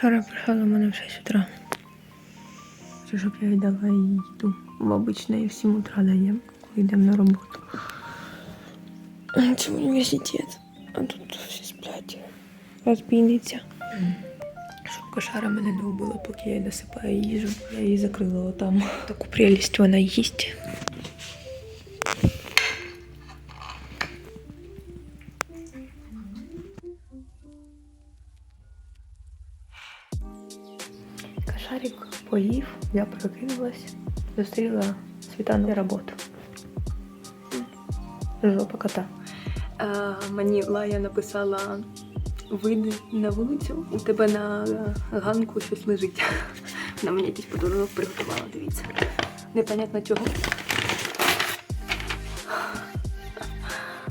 Шара прийшла до мене в 6 утра. Це щоб я віддала їй їду. В обичне і в 7 утра даємо, коли йдемо на роботу. Це університет. А тут всі сплять. Розбійниця. Щоб кошара мене не вбила, поки я досипаю їжу. Я її закрила отам. Таку прелість вона їсть. Поїв, я прокинулась, зустріла світанку на роботу. Жопа кота. А, мені Лая написала: вийди на вулицю, у тебе на ганку щось лежить. Вона мені якийсь подарунок приготувала, дивіться. Непонятно чого.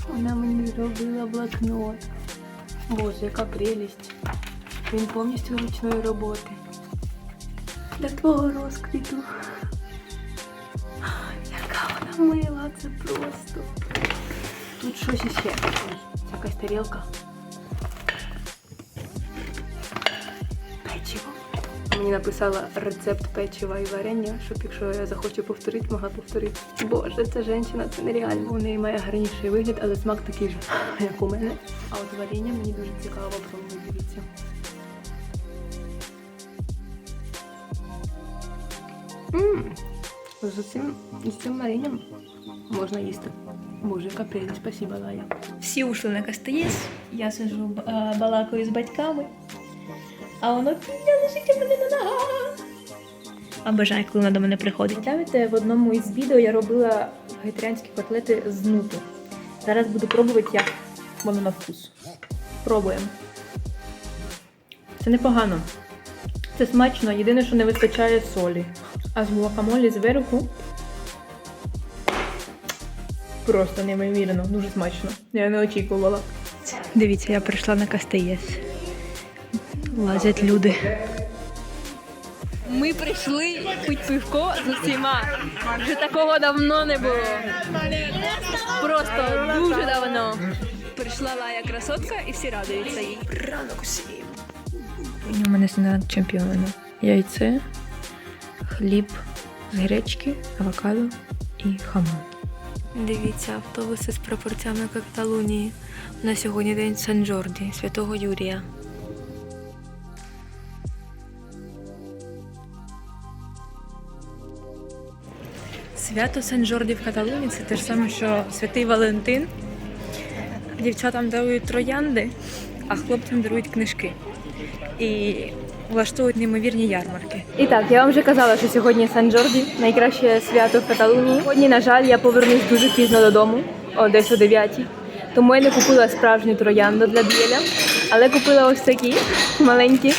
Вона мені зробила блокнот. Боже, яка прелість. Він повністю ручної роботи. Для твого розквіту. Яка вона мила, це просто. Тут щось іще. Якась тарілка. Печиво. Мені написала рецепт печива і варення, щоб якщо я захочу повторити, могла повторити. Боже, ця жінка, це нереально. У неї має гарніший вигляд, але смак такий же, як у мене. А от варення мені дуже цікаво пробувати, дивіться. Ммм, з цим, з цим варенням можна їсти. Боже, яка прелість, спасибо, Лая. Всі ушли на кастеєс, я сижу б- а, балакаю з батьками, а воно піде лежить у мене на ногах. Обожаю, коли вона до мене приходить. Пам'ятаєте, в одному із відео я робила вегетаріанські котлети з нуту. Зараз буду пробувати, як воно на вкус. Пробуємо. Це непогано. Це смачно, єдине, що не вистачає солі. А з гуакамолі зверху просто неймовірно, дуже смачно. Я не очікувала. Дивіться, я прийшла на кастеєс. Лазять люди. Ми прийшли пити пивко з усіма. Вже такого давно не було. Просто дуже давно. Прийшла Лая красотка і всі радуються їй. Ранок усім. У мене сніданок чемпіона. Яйце, хліб з гречки, авокадо і хамон. Дивіться, автобуси з прапорцями Каталунії. На сьогодні день Сан-Джорді, Святого Юрія. Свято Сан-Джорді в Каталунії це те ж саме, що Святий Валентин. Дівчатам дарують троянди, а хлопцям дарують книжки. І влаштовують неймовірні ярмарки. І так, я вам вже казала, що сьогодні Сан Джорді, найкраще свято в Каталунії. Сьогодні, на жаль, я повернусь дуже пізно додому, о, десь о 9. Тому я не купила справжню троянду для Б'єля, але купила ось такі маленькі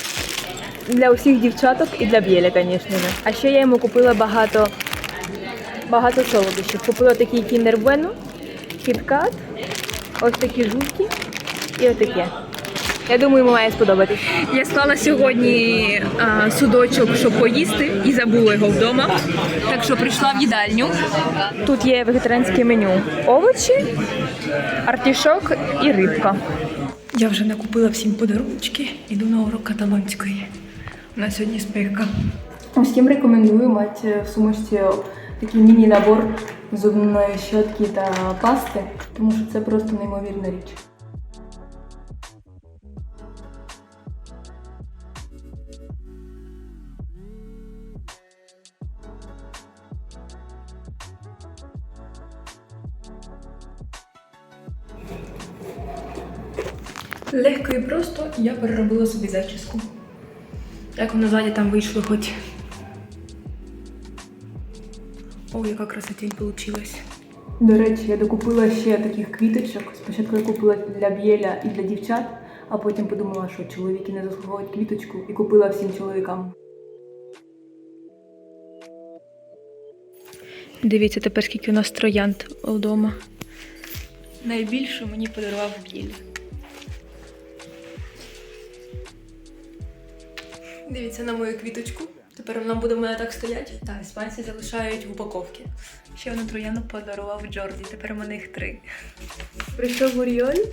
для усіх дівчаток і для Б'єля, звісно. А ще я йому купила багато, багато солодощів. Купила такий Kinder Bueno, ось такі жовті і отаке. Я думаю, йому має сподобатись. Я склала сьогодні а, судочок, щоб поїсти, і забула його вдома. Так що прийшла в їдальню. Тут є вегетаріанське меню: овочі, артішок і рибка. Я вже накупила всім подарунки, іду на урок каталонської. У нас сьогодні спека. Усім рекомендую мати в сумочці такий міні-набор зубної щотки та пасти, тому що це просто неймовірна річ. Легко і просто я переробила собі зачіску. Як воно ззаді там вийшло хоч. О, яка красотень получилась. До речі, я докупила ще таких квіточок. Спочатку я купила для б'єля і для дівчат, а потім подумала, що чоловіки не заслуговують квіточку і купила всім чоловікам. Дивіться тепер, скільки у нас троянд вдома. Найбільше мені подарував біль. Дивіться на мою квіточку. Тепер вона буде в мене так стояти. Так, іспанці залишають в упаковці. Ще одну трояну подарував Джорді. Тепер у мене їх три. Прийшов Гуріоль.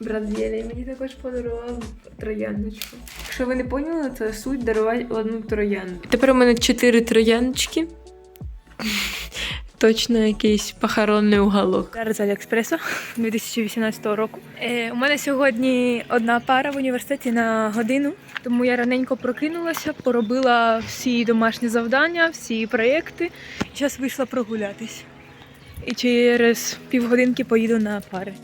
Брат мені також подарував трояндочку. Якщо ви не поняли, це суть дарувати одну троянду. Тепер у мене чотири трояночки. Точно якийсь похоронний уголок. Зараз з Аліекспресу 2018 року. Е, у мене сьогодні одна пара в університеті на годину, тому я раненько прокинулася, поробила всі домашні завдання, всі проєкти. І зараз вийшла прогулятись. І через півгодинки поїду на пари.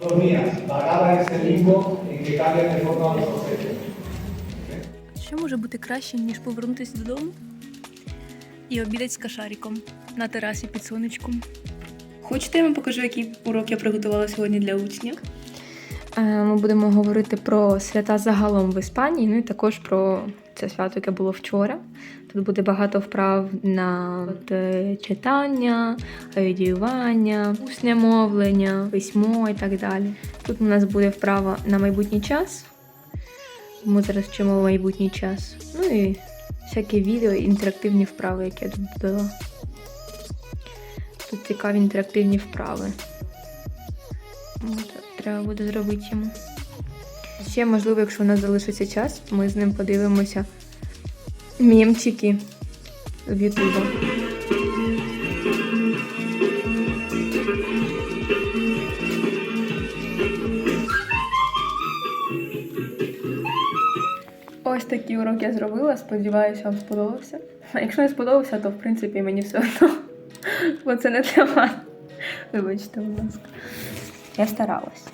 Dos días, pagada ese limbo de forma los. Що може бути краще, ніж повернутися додому і обідати з кашариком на терасі під сонечком? Хочете, я вам покажу, який урок я приготувала сьогодні для учнів? Е, Ми будемо говорити про свята загалом в Іспанії, ну і також про це свято, яке було вчора. Тут буде багато вправ на е, читання, авіювання, усне мовлення, письмо і так далі. Тут у нас буде вправа на майбутній час. Ми зараз вчимо майбутній час. Ну і всякі відео, інтерактивні вправи, які я тут додала. Тут цікаві інтерактивні вправи. От, треба буде зробити йому. Ще, можливо, якщо у нас залишиться час, ми з ним подивимося мємчики в Ютубі. Ось такий урок я зробила. Сподіваюся, вам сподобався. А якщо не сподобався, то в принципі мені все одно. Бо це не для вас. Вибачте, будь ласка. Я старалась.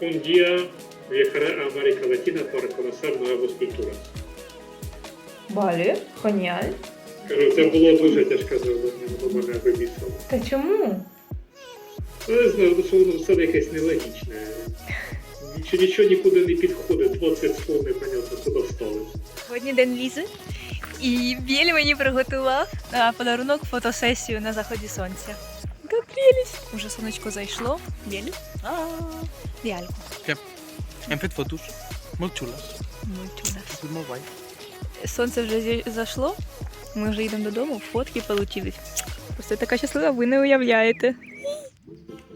Un día viajaré a América Latina para conocer nuevas culturas. Балі, коніаль. Кажу, це було дуже тяжке завдання, воно мене вибісило. Та чому? Ну, не знаю, ну, що воно все якесь нелогічне. Нічого, нічого нікуди не підходить, 20 слов непонятно куди вставити. Сьогодні день Лізи. І Біль мені приготував на подарунок фотосесію на заході сонця. Як прелість! Уже сонечко зайшло. Біль. А, Біальку. Hem fet fotos molt xules. Мультюна. És molt guai. Сонце вже зі- зайшло. Ми вже йдемо додому, фотки получились. Просто така щаслива, ви не уявляєте.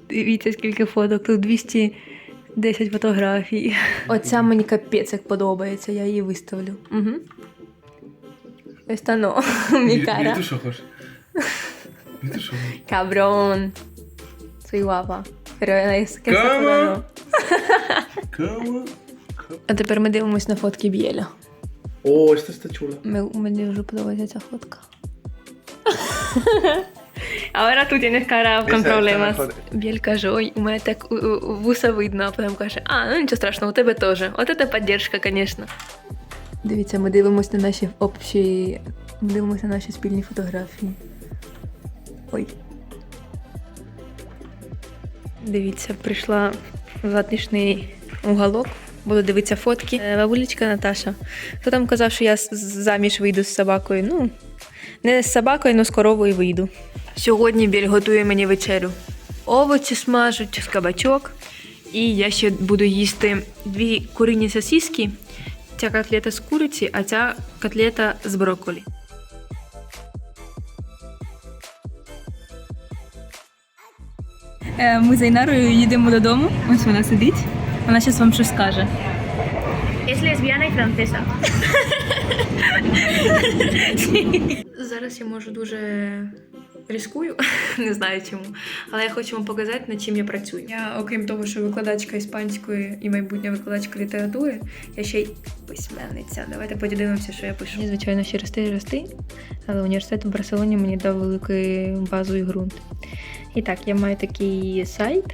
Дивіться, скільки фоток, тут 210 фотографій. Оця мені капець як подобається, я її виставлю. Угу. Ось тано, мій кара. tus ojos. Mira tus ojos. Cabrón. Soy guapa. Pero es А тепер ми дивимось на фотки Біеля. Oh, esta está chula. Мені дуже подобається ця фотка. Ahora tú tienes cara con problemas. Біль каже, ой, у мене так вуса видно, а потім каже, а, ну нічого страшного, у тебе теж. От це підтримка, звісно. Дивіться, ми дивимося на наші общі. Ми дивимося на наші спільні фотографії. Ой. Дивіться, прийшла в затишний уголок. Буду дивитися фотки. Е, Бабулечка Наташа. Хто там казав, що я заміж вийду з собакою? Ну, не з собакою, але з коровою вийду. Сьогодні біль готує мені вечерю. Овочі смажуть з кабачок. І я ще буду їсти дві курині сосиски. Ця котлета з куриці, а ця котлета з брокколі. Е, Ми з Айнарою їдемо додому. Ось вона сидить. Вона зараз вам щось скаже. Es lesbiana і француза. Зараз я можу дуже ризикую, не знаю чому. Але я хочу вам показати, над чим я працюю. Я, окрім того, що викладачка іспанської і майбутня викладачка літератури, я ще й письменниця. Давайте подивимося, що я пишу. Мені, звичайно, ще рости і рости, але університет в Барселоні мені дав великий базу і ґрунт. І так, я маю такий сайт,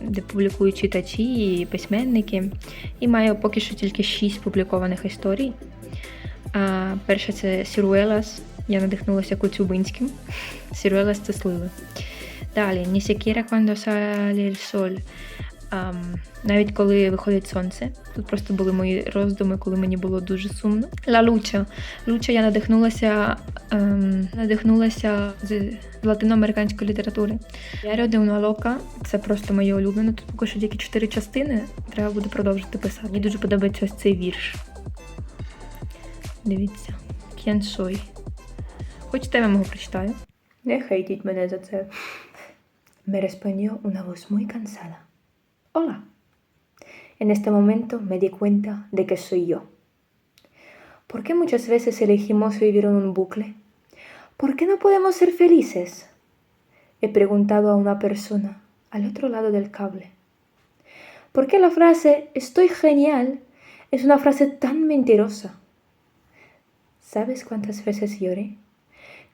де публікують читачі і письменники. І маю поки що тільки шість публікованих історій. А, перше це Сіруелас. Я надихнулася Коцюбинським. Сіруелас це сливи. Далі Ni siquiera Соль. Ам, навіть коли виходить сонце. Тут просто були мої роздуми, коли мені було дуже сумно. Ла Луча. Луча я надихнулася, ем, надихнулася з латиноамериканської літератури. Diario de una loca – це просто моє улюблене. Тут поки що тільки чотири частини. Треба буде продовжити писати. Мені дуже подобається ось цей вірш. Дивіться. К'ян сой. Хочете, я вам його прочитаю? Не хейтіть мене за це. Respondió una voz muy cansada. Hola. En este momento me di cuenta de que soy yo. ¿Por qué muchas veces elegimos vivir en un bucle? ¿Por qué no podemos ser felices? He preguntado a una persona al otro lado del cable. ¿Por qué la frase estoy genial es una frase tan mentirosa? ¿Sabes cuántas veces lloré?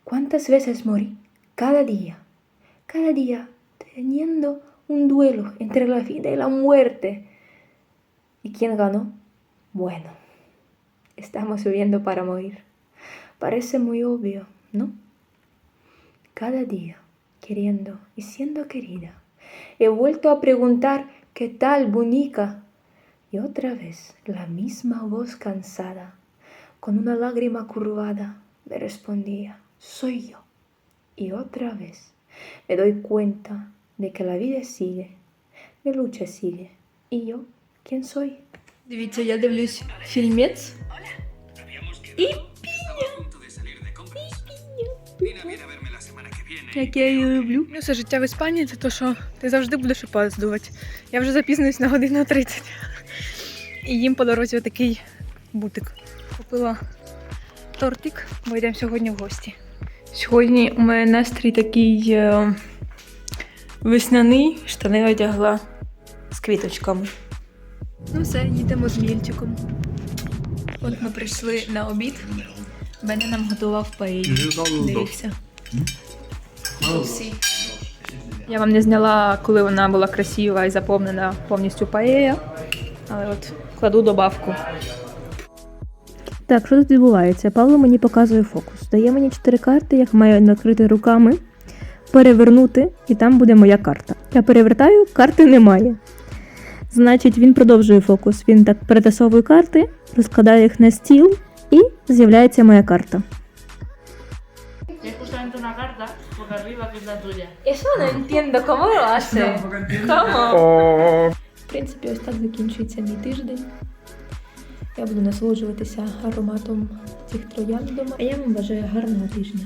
¿Cuántas veces morí? Cada día, cada día teniendo un duelo entre la vida y la muerte. ¿Y quién ganó? Bueno, estamos viviendo para morir. Parece muy obvio, ¿no? Cada día, queriendo y siendo querida, he vuelto a preguntar ¿qué tal, bonica? Y otra vez la misma voz cansada, con una lágrima curvada, me respondía, soy yo. Y otra vez me doy cuenta de que la vida sigue, mi lucha sigue. ¿Y yo quién soy? Дивіться, я дивлюсь фільмець. Як я її люблю. Ну, все життя в Іспанії це то, що ти завжди будеш опаздувати. Я вже запізнююсь на годину 30. І їм по дорозі такий бутик. Купила тортик, бо йдемо сьогодні в гості. Сьогодні у мене настрій такий е, весняний, штани одягла з квіточками. Ну все, їдемо з Мільчиком. От ми прийшли на обід. Беня нам готував паелью. Дивіться. Я вам не зняла, коли вона була красива і заповнена повністю паея. Але от кладу добавку. Так, що тут відбувається? Павло мені показує фокус. Дає мені чотири карти, я маю накрити руками, перевернути, і там буде моя карта. Я перевертаю, карти немає. Значить, він продовжує фокус. Він так перетасовує карти, розкладає їх на стіл, і з'являється моя карта. Es justamente una carta, porque arriba que es la tuya. Eso no entiendo, ¿cómo lo hace? ¿Cómo? В принципі, ось так закінчується мій тиждень. Я буду насолоджуватися ароматом цих троянд вдома. А я вам бажаю гарного тижня.